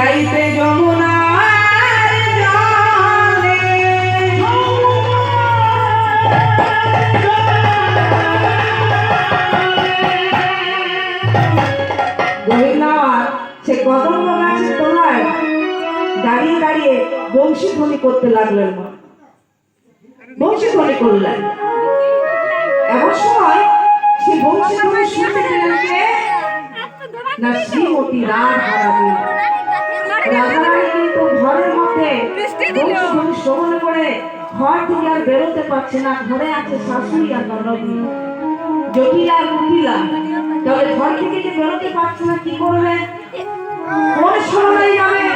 যাইতে যমুনার জলে। সে কদম্ব গাছের তলায় দাঁড়িয়ে দাঁড়িয়ে বংশী ধ্বনি করতে লাগলেন বংশী ধ্বনি করলেন। এমন সময় সে বংশী ধ্বনি শুনতে পেলেন না, শ্রীমতী রাধারানী। ঘর থেকে আর বেরোতে পারছে না, ঘরে আছে শাশুড়ি আর ননদী জটিলা আর তাহলে ঘর থেকে যে বেরোতে পারছে না, কি করবে? কোন সময় যাবে?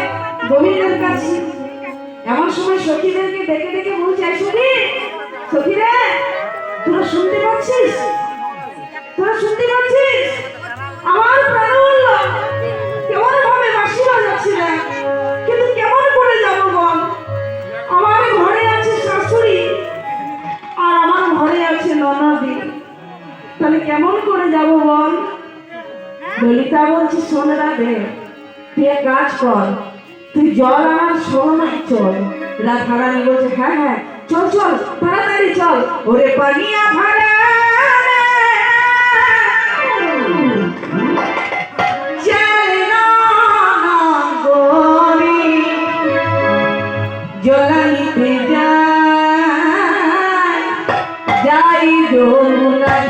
গভীরের কাছে। এমন সময় সখীদেরকে ডেকে ডেকে বলছে শুনি সখী সখী তোরা শুনতে পাচ্ছিস? কেমন করে যাব বল? ললিতা বলছি শোন রাধে তুই এক কাজ কর। তুই জল আনার সময় চল। রাধারানী বলছে হ্যাঁ হ্যাঁ চল চল তাড়াতাড়ি চল। ওরে পানিয়া ভাড়া জলানিতে যায় যাই যমুনায়